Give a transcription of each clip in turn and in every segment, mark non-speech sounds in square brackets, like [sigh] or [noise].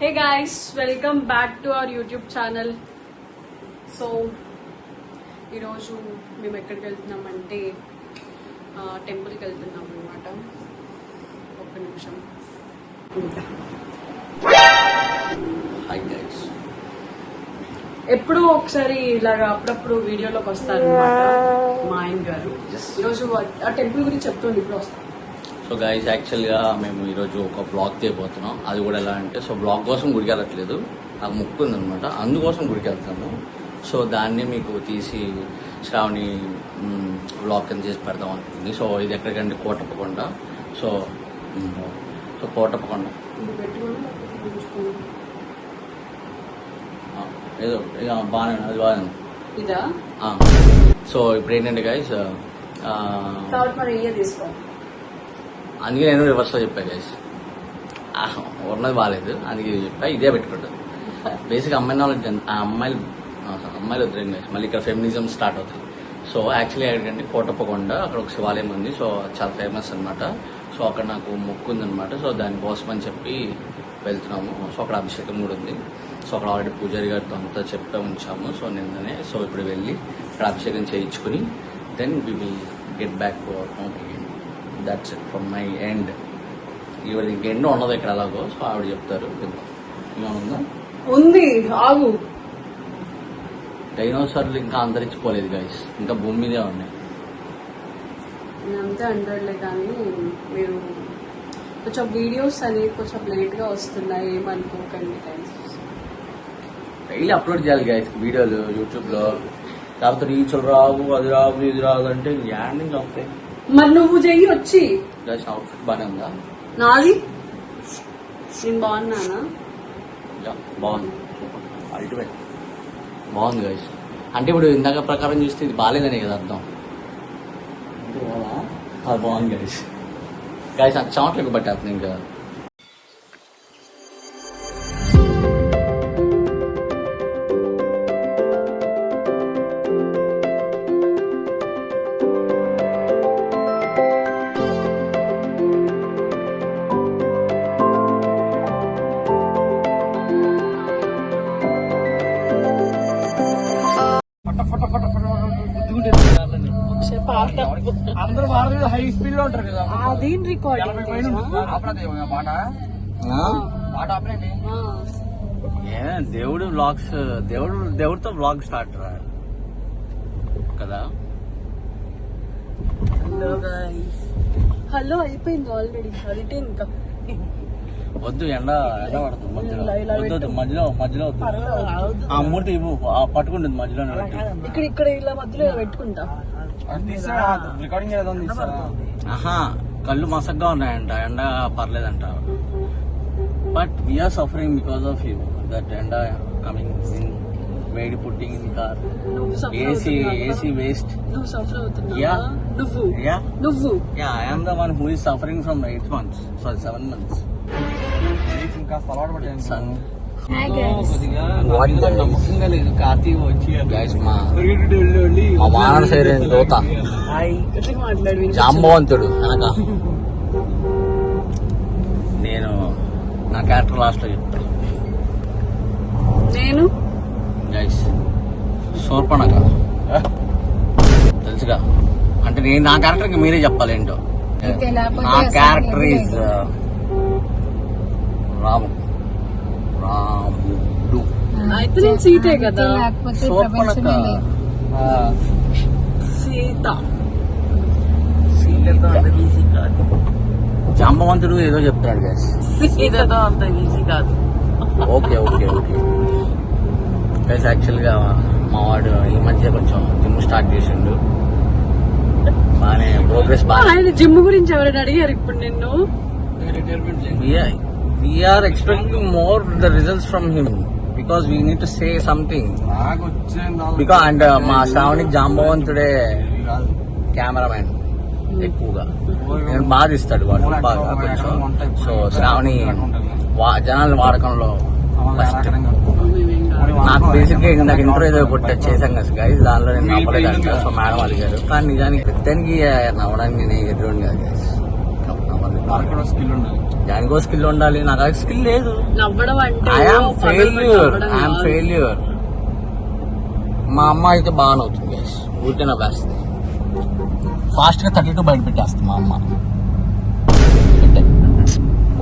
Hey guys welcome back to our YouTube channel so ఈరోజు మేము ఎక్కడికి వెళ్తున్నామంటే టెంపుల్కి వెళ్తున్నాం అనమాట ఒక్క నిమిషం. ఎప్పుడూ ఒకసారి ఇలాగా అప్పుడప్పుడు వీడియోలోకి వస్తారు అనమాట మా ఆయన గారు. ఈరోజు ఆ టెంపుల్ గురించి చెప్తుండే ఇప్పుడు వస్తాం. సో గైస్ యాక్చువల్గా మేము ఈరోజు ఒక బ్లాగ్ చేయబోతున్నాం. అది కూడా ఎలా అంటే సో బ్లాగ్ కోసం గుడికి వెళ్ళట్లేదు. నాకు ముక్కు ఉందనమాట అందుకోసం గుడికి వెళ్తాను సో దాన్ని మీకు తీసి శ్రావణి బ్లాగ్ కింద చేసి పెడదాం అనుకుంది. సో ఇది ఎక్కడికంటే కోటప్పకొండ. So so Kotappakonda. ఏదో బాగానే అది బాగానే సో ఇప్పుడు ఏంటంటే ఇయ్య తీసుకోవాలి అందుకే నేను రివర్స్లో చెప్పా గైస్ ఉన్నది బాగాలేదు అందుకే చెప్పా ఇదే పెట్టుకుంటుంది బేసిక్ అమ్మాయి నాలెడ్జ్ ఆ అమ్మాయిలు అమ్మాయిలు వద్దు మళ్ళీ ఇక్కడ ఫెమినిజం స్టార్ట్ అవుతుంది. సో యాక్చువల్లీ ఏంటంటే కోటప్పకొండ అక్కడ ఒక శివాలయం ఉంది. సో చాలా ఫేమస్ అనమాట సో అక్కడ నాకు మొక్కు ఉందన్నమాట. సో దానికోసం అని చెప్పి వెళ్తున్నాము. సో అక్కడ అభిషేకం కూడా ఉంది. సో అక్కడ ఆల్రెడీ పూజారి గారితో అంతా చెప్పే ఉంచాము. సో నిన్ననే సో ఇప్పుడు వెళ్ళి అక్కడ అభిషేకం చేయించుకుని then we will get back our home that's it from my end ఇవాళ ఇంకెన్నో ఉన్నది ఇక్కడ అలాగో సో ఆవిడ చెప్తారు. ఏమన్నా ఉంది? ఆగు. డైనోసార్లు ఇంకా అంతరించిపోలేదు గైస్ ఇంకా భూమి మీదే ఉన్నాయి. నేను అంతే అంటాడులే కానీ మీరు కొంచెం వీడియోస్ అనేవి కొంచెం లేట్గా వస్తున్నాయి ఏమనుకోకండి. డైలీ అప్లోడ్ చేయాలి గైస్ వీడియోలు యూట్యూబ్లో. లేకపోతే రీచులు రావు అది రావు ఇది రావు అంటే యాడ్ నుంచి వస్తాయి మరి నువ్వు చెయ్యి వచ్చి. అవుట్ఫిట్ బాగానే ఉందా నాది? నేను బాగున్నానా? యా, బాగుంది అల్టిమేట్ బాగుంది గైస్ అంటే ఇప్పుడు ఇందాక ప్రకారం చూస్తే ఇది బాగాలేదనే కదా అర్థం? అది బాగుంది గైస్ గైస్ అది చెమట్లకు పట్టేస్తుంది ఇంకా. అందరూ హై స్పీడ్లో ఉంటారు కదా అది రికార్డింగ్ పాట పాట ఏ దేవుడు బ్లాగ్స్ దేవుడు దేవుడితో బ్లాగ్ స్టార్ట్ రా కదా హలో అయిపోయింది ఆల్రెడీ అదిటే ఇంకా వద్దు ఎండ ఎండ పడుతుంది మధ్యలో. వద్దు, వద్దు మధ్యలో మధ్యలో వద్దు. ఆ మూర్తి ఇవ్వు ఆ పట్టుకుంటుంది మధ్యలో ఇక్కడ ఇక్కడ ఇలా మధ్యలో పెట్టుకుంటా. ఆహా కళ్ళు మసగ్గా ఉన్నాయంట ఎండ పర్లేదంట. But we are suffering because of you that ఎండ కమింగ్ ఇన్ వేడి putting in car AC? AC waste నువ్వు సఫర్ Yeah. నువ్వు. యా నువ్వు. Yeah I'm the one who is suffering from eight months sorry seven months ఇంకా అలవాటు వానర siren దోత. వినిపించదు. జాంబవంతుడు నేను నా క్యారెక్టర్ లాస్ట్లో చెప్తాను నేను? గైస్ శూర్పణక తెలుసుగా? అంటే నేను నా క్యారెక్టర్ మీరే చెప్పాలి ఏంటో. నా క్యారెక్టర్ ఈజ్ రాము. రాముడు. అయితే నేను సీతే కదా. శూర్పణక సీత. సీతతో అంత ఈజీ కాదు. జాంబవంతుడు ఏదో చెప్తాడు గైస్ సీతతో అంత ఈజీ కాదు. Okay okay okay. గైస్ యాక్చువల్గా మా వాడు ఈ మధ్య కొంచెం జిమ్ స్టార్ట్ చేసిండు. బాగానే ప్రోగ్రెస్ బాగా ఆయన జిమ్ గురించి ఎవరైనా అడిగారు ఇప్పుడు నిన్ను? Retirement we are expecting more the results from him because we need to say something because and మా శ్రావణికి జాంబవంతుడే కెమెరామ్యాన్ ఎక్కువగా. నేను బాగా తీస్తాడు వాడు బాగా కొంచెం. సో శ్రావణి వా- జనాల వాడకంలో ఫస్ట్ నాకు బేసిక్గా నాకు ఇంట్రో ఏదో కొట్ట చేశాం కదా గైస్ దానిలో నేను నవ్వలేదంట సో మేడం అడిగారు. కానీ నిజానికి పెద్దానికి నవ్వడానికి నేను ఎదురు కాదు guys. నవ్వాలి. నాకు కూడా స్కిల్ ఉండాలి. దానికో స్కిల్ ఉండాలి. నాకు ఆ స్కిల్ లేదు. నవ్వడం అంటే పెట్టి ఫెయిల్యూర్ ఐఎమ్. ఫెయిల్యూర్ మా అమ్మ అయితే బాగా నవ్వుతుంది గైస్ ఊరికే నవ్వేస్తుంది ఫాస్ట్గా థర్టీ టూ బయట పెట్టేస్తుంది మా అమ్మ. పెట్టే.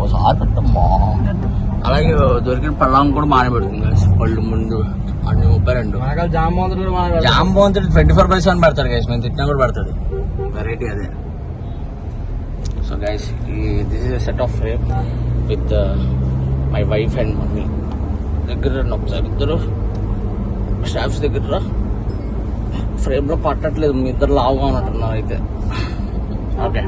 ఓసారి పెట్టమ్మా. అలాగే దొరికిన పళ్ళం కూడా బాగానే పెడుతుంది. గైస్ పళ్ళు ముందు అన్ని ముప్పై రెండు. మన జామ్ బాగుంటుంది ట్వంటీ ఫోర్ బై సెవెన్ పెడతాడు గైస్ మేము తిట్టినా కూడా పెడతాడు వెరైటీ అదే. సో గైస్ ఈ this is set of frame with my wife and mummy దగ్గర రండి ఒకసారి ఇద్దరు. స్టాఫ్స్ దగ్గర ఫ్రేమ్లో పట్టట్లేదు మీ ఇద్దరు లావుగా ఉన్నట్టున్నారు అయితే. ఓకే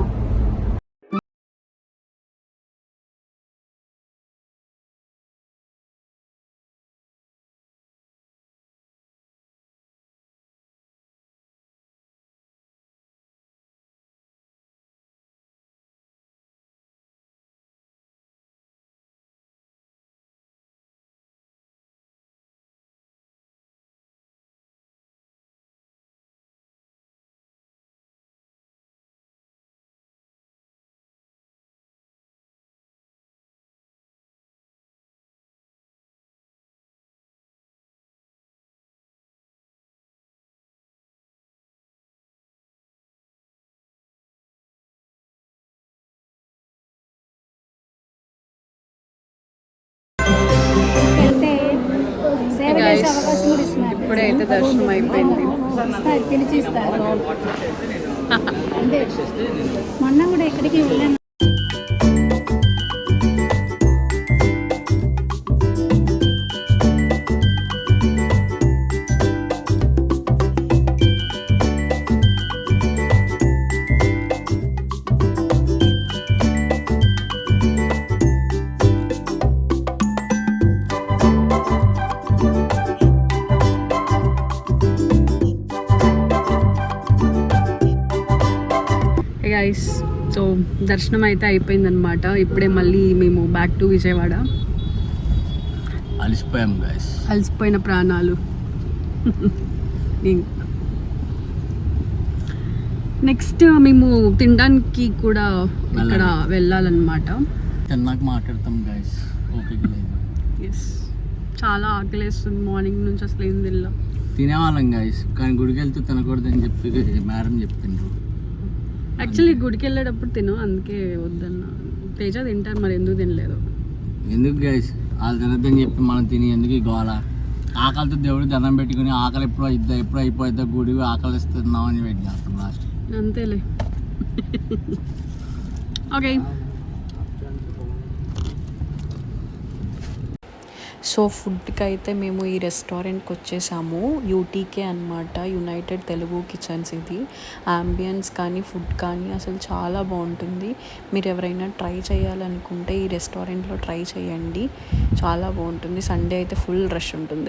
ఇస్తున్నారు ఇప్పుడే అయితే దర్శనం అయిపోయింది ఇస్తారు పిలిచి ఇస్తారు [laughs] అంతే. మొన్న కూడా ఎక్కడికి వెళ్ళాను. గైస్ సో దర్శనం అయితే అయిపోయిందనమాట ఇప్పుడే మళ్ళీ మేము బ్యాక్ టు విజయవాడ. అలిసిపోయాం గైస్ అలసిపోయిన ప్రాణాలు. నెక్స్ట్ మేము తినడానికి కూడా ఇక్కడ వెళ్ళాలన్నమాట. తిన్నాక మాట్లాడతాం గైస్ ఎస్ చాలా ఆకలేస్తుంది. మార్నింగ్ నుంచి అసలు ఏం తినలా. తినేవాళ్ళం గైస్ కానీ గుడికి వెళ్తూ తినకూడదని చెప్పి మేడం చెప్పిండ్రు. యాక్చువల్లీ గుడికి వెళ్ళేటప్పుడు తిను అందుకే వద్దన్న. తేజ తింటారు మరి ఎందుకు తినలేదు? ఎందుకు గైస్ వాళ్ళు తినద్దని చెప్పి మనం తిని ఎందుకు ఈ గోల? ఆకలితో దేవుడు దండం పెట్టుకుని ఆకలి ఎప్పుడు అయిద్దా ఎప్పుడు అయిపోయిద్దా గుడి ఆకలి ఇస్తున్నాం అని వెయిట్ చేస్తాం లాస్ట్. అంతేలే. [laughs] ఓకే సో ఫుడ్కి అయితే మేము ఈ రెస్టారెంట్కి వచ్చేసాము యూటీకే అనమాట యునైటెడ్ తెలుగు కిచెన్స్ ఇది. అంబియన్స్ కానీ ఫుడ్ కానీ అసలు చాలా బాగుంటుంది. మీరు ఎవరైనా ట్రై చేయాలనుకుంటే ఈ రెస్టారెంట్లో ట్రై చేయండి. చాలా బాగుంటుంది. సండే అయితే ఫుల్ రష్ ఉంటుంది.